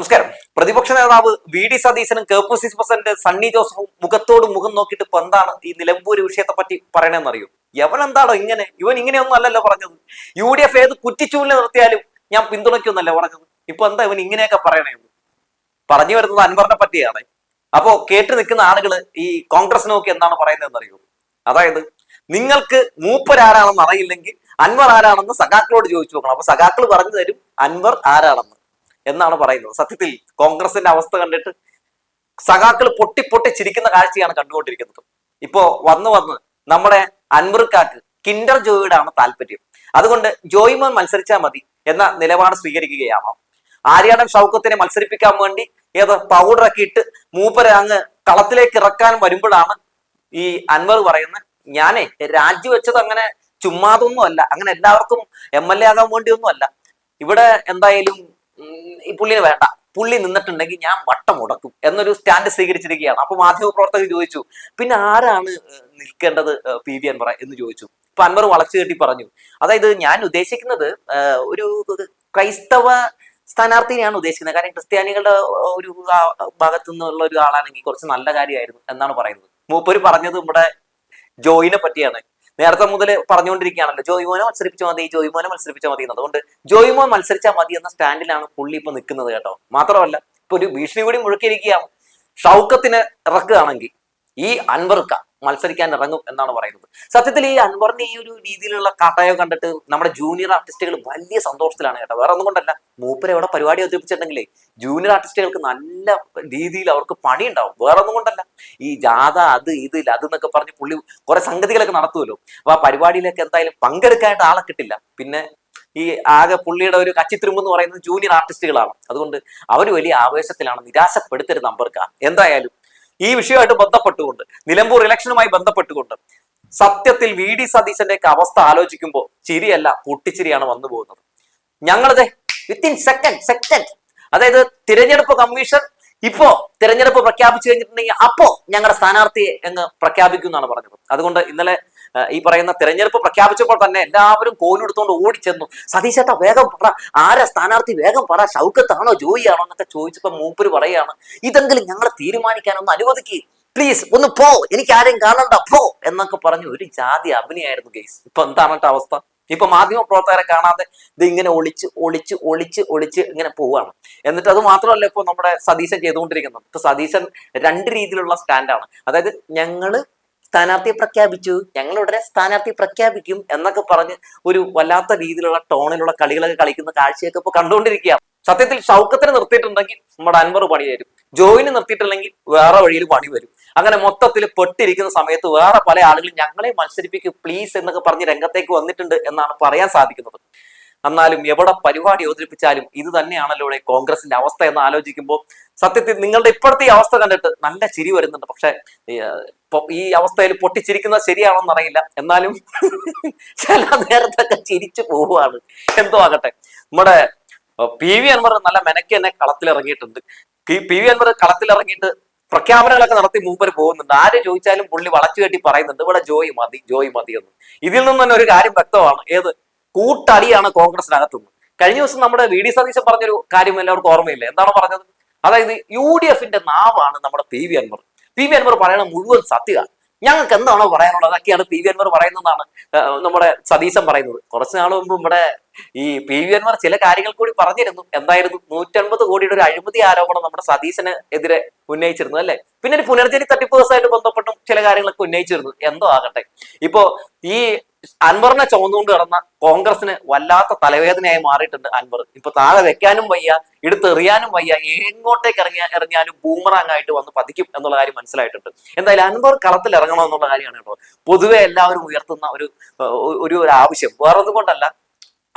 നമസ്കാരം. പ്രതിപക്ഷ നേതാവ് വി ഡി സതീശനും K P C president Sunny ജോസഫും മുഖത്തോട് മുഖം നോക്കിയിട്ട് ഇപ്പൊ എന്താണ് ഈ നിലമ്പൂര് വിഷയത്തെ പറ്റി പറയണെന്ന് അറിയൂ യവൻ എന്താണോ ഇങ്ങനെ? ഇവൻ ഇങ്ങനെയൊന്നും അല്ലല്ലോ പറഞ്ഞത്. യു ഡി എഫ് ഏത് കുറ്റിച്ചൂലിനെ നിർത്തിയാലും ഞാൻ പിന്തുണയ്ക്കുന്നല്ല പറഞ്ഞത്? ഇപ്പൊ എന്താ ഇവൻ ഇങ്ങനെയൊക്കെ പറയണേന്ന് പറഞ്ഞു വരുന്നത് അൻവറിനെ പറ്റിയാണ്. അപ്പോ കേട്ട് നിൽക്കുന്ന ആളുകൾ ഈ കോൺഗ്രസ് നോക്കി എന്താണ് പറയുന്നതെന്ന് അറിയൂ അതായത് നിങ്ങൾക്ക് മൂപ്പരാരാണെന്ന് അറിയില്ലെങ്കിൽ അൻവർ ആരാണെന്ന് സഖാക്കളോട് ചോദിച്ചു നോക്കണം. അപ്പൊ സഖാക്കൾ പറഞ്ഞു തരും അൻവർ ആരാണെന്ന്. എന്നാണ് പറയുന്നത്. സത്യത്തിൽ കോൺഗ്രസിന്റെ അവസ്ഥ കണ്ടിട്ട് സഖാക്കൾ പൊട്ടി പൊട്ടി ചിരിക്കുന്ന കാഴ്ചയാണ് കണ്ടുകൊണ്ടിരിക്കുന്നത്. ഇപ്പോ വന്ന് വന്ന് നമ്മുടെ അൻവർക്കാക്ക് കിൻഡർ ജോയിയുടെ താല്പര്യം. അതുകൊണ്ട് ജോയിമോൻ മത്സരിച്ചാൽ മതി എന്ന നിലപാട് സ്വീകരിക്കുകയാണ് ആര്യാടൻ ഷൗക്കത്തിനെ മത്സരിപ്പിക്കാൻ വേണ്ടി ഏതോ പൗഡറൊക്കെ ഇട്ട് മൂപ്പരെ അങ്ങ് കളത്തിലേക്ക് ഇറക്കാൻ വരുമ്പോഴാണ് ഈ അൻവർ പറയുന്നത് ഞാനേ രാജിവെച്ചത് അങ്ങനെ ചുമ്മാതൊന്നും അല്ല അങ്ങനെ എല്ലാവർക്കും എം എൽ എ ആകാൻ വേണ്ടിയൊന്നും അല്ല ഇവിടെ എന്തായാലും ഈ പുള്ളിനെ വേണ്ട. പുള്ളി നിന്നിട്ടുണ്ടെങ്കിൽ ഞാൻ വട്ടം മുടക്കും എന്നൊരു സ്റ്റാൻഡ് സ്വീകരിച്ചിരിക്കുകയാണ്. അപ്പൊ മാധ്യമപ്രവർത്തകർ ചോദിച്ചു പിന്നെ ആരാണ് നിൽക്കേണ്ടത് പി. വി. അൻവറ? എന്ന് ചോദിച്ചു. അപ്പൊ അൻവർ വളച്ചു കെട്ടി പറഞ്ഞു. അതായത് ഞാൻ ഉദ്ദേശിക്കുന്നത് ഒരു ക്രൈസ്തവ സ്ഥാനാർത്ഥിനെയാണ് ഉദ്ദേശിക്കുന്നത്. കാരണം ക്രിസ്ത്യാനികളുടെ ഒരു ഭാഗത്തു നിന്നുള്ള ഒരു ആളാണെങ്കിൽ കുറച്ച് നല്ല കാര്യമായിരുന്നു എന്നാണ് പറയുന്നത്. മൂപ്പര് പറഞ്ഞത് നമ്മുടെ ജോയിനെ പറ്റിയാണ്. നേരത്തെ മുതൽ പറഞ്ഞുകൊണ്ടിരിക്കുകയാണല്ലോ ജോയിമോനെ മത്സരിപ്പിച്ചാൽ മതി ജോയിമോനെ മത്സരിപ്പിച്ചാൽ മതി. അതുകൊണ്ട് ജോയിമോൻ മത്സരിച്ചാൽ മതി എന്ന സ്റ്റാൻഡിലാണ് പുള്ളി ഇപ്പൊ നിൽക്കുന്നത് കേട്ടോ മാത്രമല്ല ഇപ്പൊ ഒരു ഭീഷണി കൂടി മുഴുക്കിയിരിക്കുകയാണ് ഷൗക്കത്തിന് ഇറക്കുകയാണെങ്കിൽ ഈ അൻവർക്ക മത്സരിക്കാൻ ഇറങ്ങും എന്നാണ് പറയുന്നത്. സത്യത്തിൽ ഈ അൻവറിന്റെ ഈ ഒരു രീതിയിലുള്ള കാട്ടായോ കണ്ടിട്ട് നമ്മുടെ ജൂനിയർ ആർട്ടിസ്റ്റുകൾ വലിയ സന്തോഷത്തിലാണ് കേട്ടോ. വേറെ ഒന്നും കൊണ്ടല്ല. മൂപ്പര് എവിടെ പരിപാടി അവതരിപ്പിച്ചിട്ടുണ്ടെങ്കിലേ ജൂനിയർ ആർട്ടിസ്റ്റുകൾക്ക് നല്ല രീതിയിൽ അവർക്ക് പണി ഉണ്ടാവും വേറെ ഒന്നും കൊണ്ടല്ല. ഈ ജാഥ അത് ഇത് അത് എന്നൊക്കെ പറഞ്ഞ് പുള്ളി കുറെ സംഗതികളൊക്കെ നടത്തുമല്ലോ അപ്പൊ ആ പരിപാടിയിലൊക്കെ എന്തായാലും പങ്കെടുക്കാനായിട്ട് ആളെ കിട്ടില്ല. പിന്നെ ഈ ആകെ പുള്ളിയുടെ ഒരു കച്ചിത്തുരുമ്പ് എന്ന് പറയുന്നത് ജൂനിയർ ആർട്ടിസ്റ്റുകളാണ് അതുകൊണ്ട് അവർ വലിയ ആവേശത്തിലാണ് നിരാശപ്പെടുത്തരുത് നമ്പർക്ക എന്തായാലും ഈ വിഷയമായിട്ട് ബന്ധപ്പെട്ടുകൊണ്ട് നിലമ്പൂർ ഇലക്ഷനുമായി ബന്ധപ്പെട്ടുകൊണ്ട് സത്യത്തിൽ വി ഡി സതീശന്റെ ഒക്കെ അവസ്ഥ ആലോചിക്കുമ്പോൾ ചിരിയല്ല പൊട്ടിച്ചിരിയാണ് വന്നു പോകുന്നത്. ഞങ്ങളത് വിത്തിൻ സെക്കൻഡ് സെക്കൻഡ് അതായത് തിരഞ്ഞെടുപ്പ് കമ്മീഷൻ ഇപ്പോ തിരഞ്ഞെടുപ്പ് പ്രഖ്യാപിച്ചു കഴിഞ്ഞിട്ടുണ്ടെങ്കിൽ അപ്പോ ഞങ്ങളുടെ സ്ഥാനാർത്ഥിയെ അങ്ങ് പ്രഖ്യാപിക്കും എന്നാണ് പറഞ്ഞത്. അതുകൊണ്ട് ഇന്നലെ ഈ പറയുന്ന തിരഞ്ഞെടുപ്പ് പ്രഖ്യാപിച്ചപ്പോൾ തന്നെ എല്ലാവരും കോലെടുത്തുകൊണ്ട് ഓടിച്ചെന്നു. സതീശേട്ട വേഗം പറ. ആരാ സ്ഥാനാർത്ഥി? വേഗം പറ. ഷൗക്കത്താണോ ജോയിയാണോ എന്നൊക്കെ ചോദിച്ചപ്പോൾ മൂപ്പര് പറയാണ് ഇതെങ്കിലും ഞങ്ങളെ തീരുമാനിക്കാനൊന്ന് അനുവദിക്കുക പ്ലീസ് ഒന്ന് പോ. എനിക്ക് ആരെയും കാണണ്ട. പോ. എന്നൊക്കെ പറഞ്ഞു ഒരു ജാതി അഭിനയായിരുന്നു ഗെയ്സ് ഇപ്പൊ എന്താണ് അവസ്ഥ? ഇപ്പൊ മാധ്യമ പ്രവർത്തകരെ കാണാതെ ഇത് ഇങ്ങനെ ഒളിച്ച് ഒളിച്ച് ഒളിച്ച് ഒളിച്ച് ഇങ്ങനെ പോവാണ്. എന്നിട്ട് അത് മാത്രമല്ല ഇപ്പൊ നമ്മുടെ സതീശൻ ചെയ്തുകൊണ്ടിരിക്കുന്നത്. ഇപ്പൊ സതീശൻ രണ്ട് രീതിയിലുള്ള സ്റ്റാൻഡാണ് അതായത് ഞങ്ങൾ സ്ഥാനാർത്ഥിയെ പ്രഖ്യാപിച്ചു. ഞങ്ങൾ ഉടനെ സ്ഥാനാർത്ഥി പ്രഖ്യാപിക്കും എന്നൊക്കെ പറഞ്ഞ് ഒരു വല്ലാത്ത രീതിയിലുള്ള ടോണിലുള്ള കളികളൊക്കെ കളിക്കുന്ന കാഴ്ചയൊക്കെ ഇപ്പൊ കണ്ടുകൊണ്ടിരിക്കുക സത്യത്തിൽ ഷൗക്കത്തിന് നിർത്തിയിട്ടുണ്ടെങ്കിൽ നമ്മുടെ അൻവർ പണി തരും. ജോയിന് നിർത്തിയിട്ടില്ലെങ്കിൽ വേറെ വഴിയിൽ പണി വരും. അങ്ങനെ മൊത്തത്തിൽ പെട്ടിരിക്കുന്ന സമയത്ത് വേറെ പല ആളുകളും ഞങ്ങളെ മത്സരിപ്പിക്കും പ്ലീസ് എന്നൊക്കെ പറഞ്ഞ് രംഗത്തേക്ക് വന്നിട്ടുണ്ട് എന്നാണ് പറയാൻ സാധിക്കുന്നത്. എന്നാലും എവിടെ പരിപാടി അവതരിപ്പിച്ചാലും ഇത് തന്നെയാണല്ലോ ഇവിടെ കോൺഗ്രസിന്റെ അവസ്ഥ എന്ന് ആലോചിക്കുമ്പോൾ സത്യത്തിൽ നിങ്ങളുടെ ഇപ്പോഴത്തെ ഈ അവസ്ഥ കണ്ടിട്ട് നല്ല ചിരി വരുന്നുണ്ട്. പക്ഷെ ഈ അവസ്ഥയിൽ പൊട്ടിച്ചിരിക്കുന്നത് ശരിയാണോന്ന് അറിയില്ല. എന്നാലും ചില നേരത്തൊക്കെ ചിരിച്ചു പോവുകയാണ്. എന്തോ ആകട്ടെ. നമ്മുടെ പി വി അൻവർ നല്ല മെനക്ക് തന്നെ കളത്തിലിറങ്ങിയിട്ടുണ്ട്. പി വി അൻവർ കളത്തിലിറങ്ങിയിട്ട് പ്രഖ്യാപനങ്ങളൊക്കെ നടത്തി മൂപ്പര് പോകുന്നുണ്ട്. ആര് ചോദിച്ചാലും പുള്ളി വളച്ചു കെട്ടി പറയുന്നുണ്ട് ഇവിടെ ജോയി മതി ജോയി മതി എന്ന്. ഇതിൽ നിന്ന് തന്നെ ഒരു കാര്യം വ്യക്തമാണ്. ഏത്? കൂട്ടടിയാണ് കോൺഗ്രസിനകത്തുനിന്ന് കഴിഞ്ഞ ദിവസം നമ്മുടെ വി ഡി സതീശൻ പറഞ്ഞൊരു കാര്യം എല്ലാവർക്കും ഓർമ്മയില്ല? എന്താണ് പറഞ്ഞത്? അതായത് യു ഡി എഫിന്റെ നാവാണ് നമ്മുടെ P V Anvar. P V Anvar പറയണ മുഴുവൻ സത്യമാണ്. ഞങ്ങൾക്ക് എന്താണോ പറയാനുള്ളത്? അതൊക്കെയാണ് പി വി അൻവർ പറയുന്നതാണ് നമ്മുടെ സതീശൻ പറയുന്നത്. കുറച്ച് നാൾ മുമ്പ് ഇവിടെ ഈ പി വി അൻവർ ചില കാര്യങ്ങൾ കൂടി പറഞ്ഞിരുന്നു. എന്തായിരുന്നു? നൂറ്റൻപത് കോടിയുടെ ഒരു അഴിമതി ആരോപണം നമ്മുടെ സതീശന് എതിരെ ഉന്നയിച്ചിരുന്നു അല്ലെ? പിന്നെ ഒരു പുനർജനി തട്ടിപ്പ് ദിവസമായിട്ട് ബന്ധപ്പെട്ടും ചില കാര്യങ്ങളൊക്കെ ഉന്നയിച്ചിരുന്നു. എന്തോ ആകട്ടെ. ഇപ്പോ ഈ അൻവറിനെ ചുമന്നുകൊണ്ട് കിടന്ന കോൺഗ്രസിന് വല്ലാത്ത തലവേദനയായി മാറിയിട്ടുണ്ട് അൻവർ. ഇപ്പൊ താഴെ വെക്കാനും വയ്യ എടുത്തെറിയാനും വയ്യ എങ്ങോട്ടേക്ക് ഇറങ്ങിയ എറിഞ്ഞാലും ബൂമറാങ് ആയിട്ട് വന്ന് പതിക്കും എന്നുള്ള കാര്യം മനസ്സിലായിട്ടുണ്ട്. എന്തായാലും അൻവർ കളത്തിൽ ഇറങ്ങണം എന്നുള്ള കാര്യമാണ് കേട്ടോ. പൊതുവെ എല്ലാവരും ഉയർത്തുന്ന ഒരു ഒരു ആവശ്യം. വേറൊന്നും കൊണ്ടല്ല.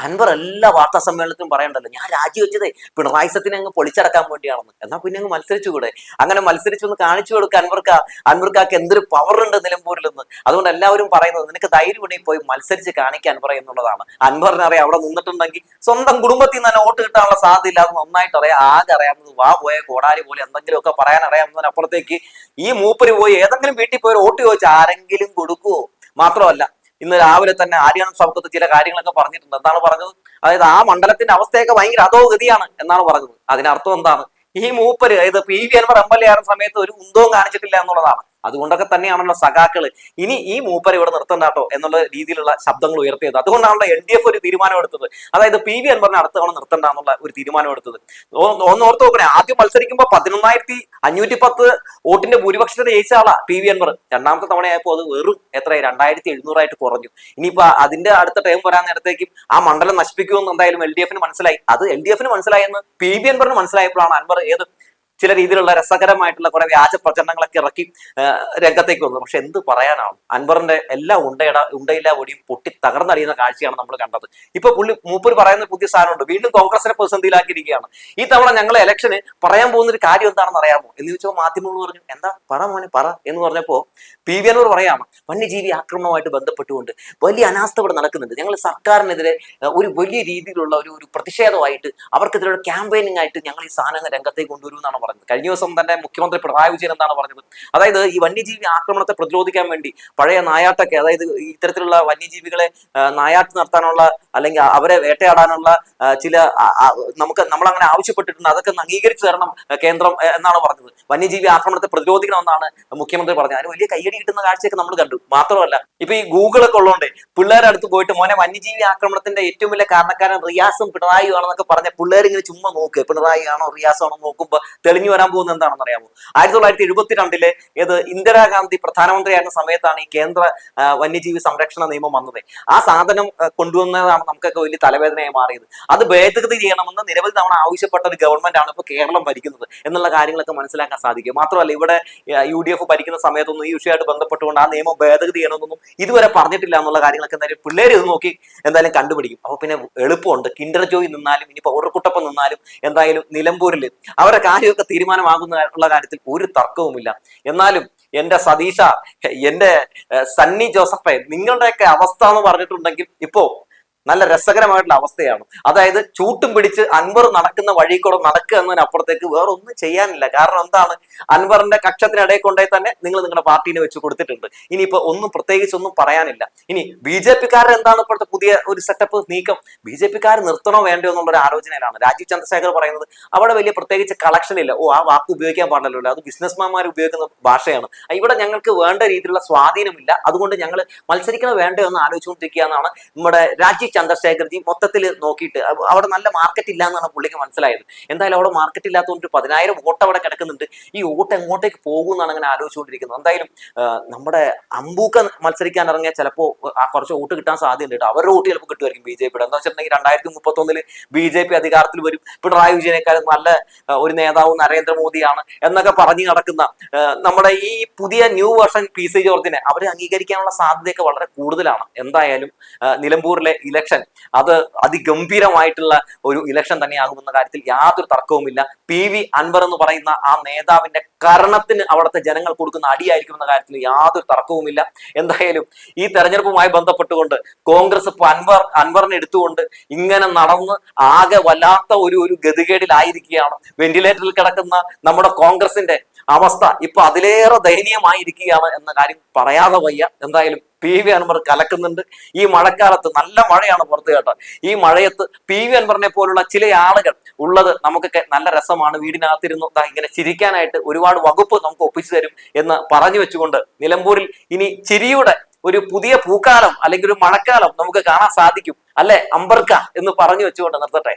അൻവർ എല്ലാ വാർത്താ സമ്മേളനത്തിലും പറയണ്ടല്ലോ ഞാൻ രാജിവെച്ചതേ പിണറായി സത്തിനെ അങ്ങ് പൊളിച്ചടക്കാൻ വേണ്ടിയാണെന്ന്. എന്നാൽ പിന്നെ അങ്ങ് മത്സരിച്ചുകൂടെ? അങ്ങനെ മത്സരിച്ചു ഒന്ന് കാണിച്ചു കൊടുക്കുക അൻവർക്ക അൻവർക്കാക്ക് എന്തൊരു പവർ ഉണ്ട് നിലമ്പൂരിൽ നിന്ന് അതുകൊണ്ട് എല്ലാവരും പറയുന്നത് നിനക്ക് ധൈര്യം ഉണ്ടെങ്കിൽ പോയി മത്സരിച്ച് കാണിക്കാൻ പറയുന്നുള്ളതാണ് അൻവറിനെ അറിയാം അവിടെ നിന്നിട്ടുണ്ടെങ്കിൽ സ്വന്തം കുടുംബത്തിൽ നിന്ന് തന്നെ വോട്ട് കിട്ടാനുള്ള സാധ്യത ഇല്ല അത് നന്നായിട്ട് അറിയാം ആകെ അറിയാവുന്നത് വാ പോയ കോടാലി പോലെ എന്തെങ്കിലുമൊക്കെ പറയാൻ അറിയാവുന്നതിനപ്പുറത്തേക്ക് ഈ മൂപ്പര് പോയി ഏതെങ്കിലും വീട്ടിൽ പോയി വോട്ട് ചോദിച്ചാൽ ആരെങ്കിലും കൊടുക്കുവോ? മാത്രമല്ല ഇന്ന് രാവിലെ തന്നെ ആര്യാണൻ സൗഖ്യത്ത് ചില കാര്യങ്ങളൊക്കെ പറഞ്ഞിട്ടുണ്ട്. എന്താണ് പറഞ്ഞത്? അതായത് ആ മണ്ഡലത്തിന്റെ അവസ്ഥയൊക്കെ ഭയങ്കര അധോഗതിയാണ് എന്നാണ് പറഞ്ഞത്. അതിനർത്ഥം എന്താണ്? ഈ മൂപ്പര് അതായത് P V Anvar M L A ആയിരുന്ന സമയത്ത് ഒരു ഉന്തവും കാണിച്ചിട്ടില്ല എന്നുള്ളതാണ്. അതുകൊണ്ടൊക്കെ തന്നെയാണല്ലോ സഖാക്കൾ. ഇനി ഈ മൂപ്പര് ഇവിടെ നിർത്തണ്ടാട്ടോ എന്നുള്ള രീതിയിലുള്ള ശബ്ദങ്ങൾ ഉയർത്തിയത്. അതുകൊണ്ടാണല്ലോ എൽ ഡി എഫ് ഒരു തീരുമാനം എടുത്തത്. അതായത് പി വി അൻവറിനെ അടുത്ത തവണ നിർത്തണ്ട എന്നുള്ള ഒരു തീരുമാനം എടുത്തത്. ഓ- ഒന്ന് ഓർത്ത് നോക്കണേ. ആദ്യം മത്സരിക്കുമ്പോൾ പതിനൊന്നായിരത്തി അഞ്ഞൂറ്റി പത്ത് വോട്ടിന്റെ ഭൂരിപക്ഷത്തിന് ജയിച്ച ആളാ പി വി അൻവർ. രണ്ടാമത്തെ തവണയായപ്പോൾ അത് വെറും എത്ര രണ്ടായിരത്തി എഴുന്നൂറായിട്ട് കുറഞ്ഞു. ഇനിയിപ്പോ അതിന്റെ അടുത്ത ടൈം വരാൻ നേരത്തേക്കും ആ മണ്ഡലം നശിപ്പിക്കുമെന്ന് എന്തായാലും എൽ ഡി എഫിന് മനസ്സിലായി. അത് എൽ ഡി എഫിന് മനസ്സിലായെന്ന് പി വി അൻവറിന് മനസ്സിലായപ്പോഴാണ് അൻവർ ഏത് ചില രീതിയിലുള്ള രസകരമായിട്ടുള്ള കുറെ വ്യാജ പ്രചരണങ്ങളൊക്കെ ഇറക്കി രംഗത്തേക്ക് വന്നു. പക്ഷെ എന്ത് പറയാനാണ് അൻവറിന്റെ എല്ലാ ഉണ്ടയുടെ ഉണ്ടയില്ല ഒടിയും പൊട്ടി തകർന്നടിയുന്ന കാഴ്ചയാണ് നമ്മൾ കണ്ടത്. ഇപ്പൊ പുള്ളി മൂപ്പർ പറയുന്ന പുതിയ സാധനമുണ്ട്. വീണ്ടും കോൺഗ്രസിനെ പ്രതിസന്ധിയിലാക്കിയിരിക്കുകയാണ്. ഈ തവണ ഞങ്ങൾ ഇലക്ഷന് പറയാൻ പോകുന്ന ഒരു കാര്യം എന്താണെന്ന് അറിയാമോ? എന്ന് ചോദിച്ചപ്പോൾ മാധ്യമങ്ങൾ പറഞ്ഞു എന്താ? പറ മോനെ പറ. എന്ന് പറഞ്ഞപ്പോ പി വി അനൂർ പറയാണ് വന്യജീവി ആക്രമണവുമായിട്ട് ബന്ധപ്പെട്ടുകൊണ്ട് വലിയ അനാസ്ഥ ഇവിടെ നടക്കുന്നുണ്ട്. ഞങ്ങൾ സർക്കാരിനെതിരെ ഒരു വലിയ രീതിയിലുള്ള ഒരു ഒരു പ്രതിഷേധമായിട്ട് അവർക്കെതിരെ ക്യാമ്പയിനിങ് ആയിട്ട് ഞങ്ങൾ ഈ സാധനങ്ങൾ രംഗത്തേക്ക് കൊണ്ടുവരും എന്നാണ് പറഞ്ഞത് കഴിഞ്ഞ ദിവസം തന്നെ മുഖ്യമന്ത്രി പിണറായി വിജയൻ എന്താണ് പറഞ്ഞത്? അതായത് ഈ വന്യജീവി ആക്രമണത്തെ പ്രതിരോധിക്കാൻ വേണ്ടി പഴയ നായാട്ടൊക്കെ അതായത് ഇത്തരത്തിലുള്ള വന്യജീവികളെ നായാട്ട് നടത്താനുള്ള അല്ലെങ്കിൽ അവരെ വേട്ടയാടാനുള്ള ചില നമുക്ക് നമ്മൾ അങ്ങനെ ആവശ്യപ്പെട്ടിട്ടുണ്ട്. അതൊക്കെ അംഗീകരിച്ചു തരണം കേന്ദ്രം എന്നാണ് പറഞ്ഞത്. വന്യജീവി ആക്രമണത്തെ പ്രതിരോധിക്കണമെന്നാണ് മുഖ്യമന്ത്രി പറഞ്ഞത്. അതിന് വലിയ കയ്യടി കിട്ടുന്ന കാഴ്ചയൊക്കെ നമ്മൾ കണ്ടു. മാത്രമല്ല ഇപ്പൊ ഈ ഗൂഗിളൊക്കെ ഉള്ളതുകൊണ്ട് പിള്ളേരുടെ അടുത്ത് പോയിട്ട് മോനെ വന്യജീവി ആക്രമണത്തിന്റെ ഏറ്റവും വലിയ കാരണക്കാരൻ റിയാസും പിണറായിയും ആണെന്നൊക്കെ പറഞ്ഞ പിള്ളേർ ഇങ്ങനെ ചുമ്മാ നോക്ക്. പിണറായി ആണോ റിയാസ് ആണോ നോക്കുമ്പോൾ തെളിഞ്ഞു വരാൻ പോകുന്നത് എന്താണെന്ന് അറിയാമോ ആയിരത്തി തൊള്ളായിരത്തി എഴുപത്തിരണ്ടിലെ ഏത് ഇന്ദിരാഗാന്ധി പ്രധാനമന്ത്രിയായിരുന്ന സമയത്താണ് ഈ കേന്ദ്ര വന്യജീവി സംരക്ഷണ നിയമം വന്നത്. ആ സാധനം ആ, കൊണ്ടുവന്നതാണ് നമുക്കൊക്കെ വലിയ തലവേദനയായി മാറിയത്. അത് ഭേദഗതി ചെയ്യണമെന്ന് നിരവധി തവണ ആവശ്യപ്പെട്ട ഒരു ഗവൺമെന്റ് ആണ് ഇപ്പോൾ കേരളം ഭരിക്കുന്നത്. എന്നുള്ള കാര്യങ്ങളൊക്കെ മനസ്സിലാക്കാൻ സാധിക്കും. മാത്രമല്ല ഇവിടെ യു ഡി എഫ് ഭരിക്കുന്ന സമയത്തൊന്നും ഈ വിഷയമായിട്ട് ബന്ധപ്പെട്ടുകൊണ്ട് ആ നിയമം ഭേദഗതി ചെയ്യണമെന്നൊന്നും ഇതുവരെ പറഞ്ഞിട്ടില്ല എന്നുള്ള കാര്യങ്ങളൊക്കെ എന്തായാലും പിള്ളേർ ഇത് നോക്കി എന്തായാലും കണ്ടുപിടിക്കും. അപ്പോൾ പിന്നെ എളുപ്പമുണ്ട്. കിൻഡർ ജോയി നിന്നാലും ഇനി പൗഡർക്കുട്ടപ്പം നിന്നാലും എന്തായാലും നിലമ്പൂരിൽ അവരുടെ കാര്യമൊക്കെ തീരുമാനമാകുന്ന കാര്യത്തിൽ ഒരു തർക്കവുമില്ല. എന്നാലും എന്റെ സതീഷ എന്റെ സണ്ണി ജോസഫ് നിങ്ങളുടെയൊക്കെ അവസ്ഥ എന്ന് പറഞ്ഞിട്ടുണ്ടെങ്കിൽ ഇപ്പോ നല്ല രസകരമായിട്ടുള്ള അവസ്ഥയാണ്. അതായത് ചൂട്ടും പിടിച്ച് അൻവർ നടക്കുന്ന വഴി കൂടെ നടക്കുക എന്നതിനപ്പുറത്തേക്ക് വേറെ ഒന്നും ചെയ്യാനില്ല. കാരണം എന്താണ്? അൻവറിന്റെ കക്ഷത്തിനിടയിൽ കൊണ്ടേ തന്നെ നിങ്ങൾ നിങ്ങളുടെ പാർട്ടീനെ വെച്ച് കൊടുത്തിട്ടുണ്ട്. ഇനിയിപ്പോ ഒന്നും പ്രത്യേകിച്ച് ഒന്നും പറയാനില്ല. ഇനി ബി ജെ പിക്കാരുടെ എന്താണ് ഇപ്പോഴത്തെ പുതിയ ഒരു സെറ്റപ്പ് നീക്കം? ബി ജെ പിക്കാർ നിർത്തണോ വേണ്ടോ എന്നുള്ള ഒരു ആലോചനയിലാണ്. രാജീവ് ചന്ദ്രശേഖർ പറയുന്നത് അവിടെ വലിയ പ്രത്യേകിച്ച് കളക്ഷൻ ഇല്ല. ഓ ആ വാക്ക് ഉപയോഗിക്കാൻ പാടില്ലല്ലോ. അത് ബിസിനസ്മാൻമാർ ഉപയോഗിക്കുന്ന ഭാഷയാണ്. ഇവിടെ ഞങ്ങൾക്ക് വേണ്ട രീതിയിലുള്ള സ്വാധീനമില്ല. അതുകൊണ്ട് ഞങ്ങൾ മത്സരിക്കണോ വേണ്ടോ എന്ന് ആലോചിച്ചുകൊണ്ടിരിക്കുക എന്നാണ് നമ്മുടെ രാജീവ് ചന്ദ്രശേഖർജി മൊത്തത്തിൽ നോക്കിയിട്ട് അവ- അവിടെ നല്ല മാർക്കറ്റ് ഇല്ല എന്നാണ് പുള്ളിക്ക് മനസ്സിലായത്. എന്തായാലും അവിടെ മാർക്കറ്റ് ഇല്ലാത്തതുകൊണ്ട് പതിനായിരം വോട്ട് അവിടെ കിടക്കുന്നുണ്ട്. ഈ വോട്ട് എങ്ങോട്ടേക്ക് പോകും എന്നാണ് അങ്ങനെ ആലോചിച്ചുകൊണ്ടിരിക്കുന്നത്. എന്തായാലും നമ്മുടെ അമ്പൂക്ക മത്സരിക്കാൻ ഇറങ്ങിയാൽ ചിലപ്പോൾ കുറച്ച് വോട്ട് കിട്ടാൻ സാധ്യതയുണ്ട് അവരുടെ വോട്ട് ചിലപ്പോൾ കിട്ടുമായിരിക്കും ബി ജെ പിയുടെ. എന്താ വെച്ചിട്ടുണ്ടെങ്കിൽ രണ്ടായിരത്തി മുപ്പത്തൊന്നിൽ ബി ജെ പി അധികാരത്തിൽ വരും. പിണറായി വിജയനേക്കാളും നല്ല ഒരു നേതാവ് നരേന്ദ്രമോദിയാണ് എന്നൊക്കെ പറഞ്ഞു നടക്കുന്ന നമ്മുടെ ഈ പുതിയ ന്യൂ വേർഷൻ പി സി ജോർജിനെ അവരെ അംഗീകരിക്കാനുള്ള സാധ്യതയൊക്കെ വളരെ കൂടുതലാണ്. എന്തായാലും നിലമ്പൂരിലെ ഇലക്ഷൻ അത് അതിഗംഭീരമായിട്ടുള്ള ഒരു ഇലക്ഷൻ തന്നെയാകുമെന്ന കാര്യത്തിൽ യാതൊരു തർക്കവുമില്ല. പി വി അൻവർ എന്ന് പറയുന്ന ആ നേതാവിന്റെ കരണത്തിന് അവിടുത്തെ ജനങ്ങൾ കൊടുക്കുന്ന അടിയായിരിക്കും എന്ന കാര്യത്തിൽ യാതൊരു തർക്കവുമില്ല. എന്തായാലും ഈ തെരഞ്ഞെടുപ്പുമായി ബന്ധപ്പെട്ടുകൊണ്ട് കോൺഗ്രസ് ഇപ്പൊ അൻവർ അൻവറിനെ എടുത്തുകൊണ്ട് ഇങ്ങനെ നടന്ന് ആകെ വല്ലാത്ത ഒരു ഒരു ഗതികേടിലായിരിക്കുകയാണ്. വെന്റിലേറ്ററിൽ കിടക്കുന്ന നമ്മുടെ കോൺഗ്രസിന്റെ അവസ്ഥ ഇപ്പൊ അതിലേറെ ദയനീയമായിരിക്കുകയാണ് എന്ന കാര്യം പറയാതെ വയ്യ. എന്തായാലും പി വി അൻവർ കലക്കുന്നുണ്ട്. ഈ മഴക്കാലത്ത് നല്ല മഴയാണ് പുറത്ത് കേട്ടോ. ഈ മഴയത്ത് പി വി അൻവറിനെ പോലുള്ള ചില ആളുകൾ ഉള്ളത് നമുക്കൊക്കെ നല്ല രസമാണ്. വീടിനകത്തിരുന്നു ഇങ്ങനെ ചിരിക്കാനായിട്ട് ഒരുപാട് വകുപ്പ് നമുക്ക് ഒപ്പിച്ചു തരും എന്ന് പറഞ്ഞു വെച്ചുകൊണ്ട് നിലമ്പൂരിൽ ഇനി ചിരിയുടെ ഒരു പുതിയ പൂക്കാലം അല്ലെങ്കിൽ ഒരു മഴക്കാലം നമുക്ക് കാണാൻ സാധിക്കും. അല്ലെ അമ്പർക്ക എന്ന് പറഞ്ഞു വെച്ചുകൊണ്ട് നിർത്തട്ടെ.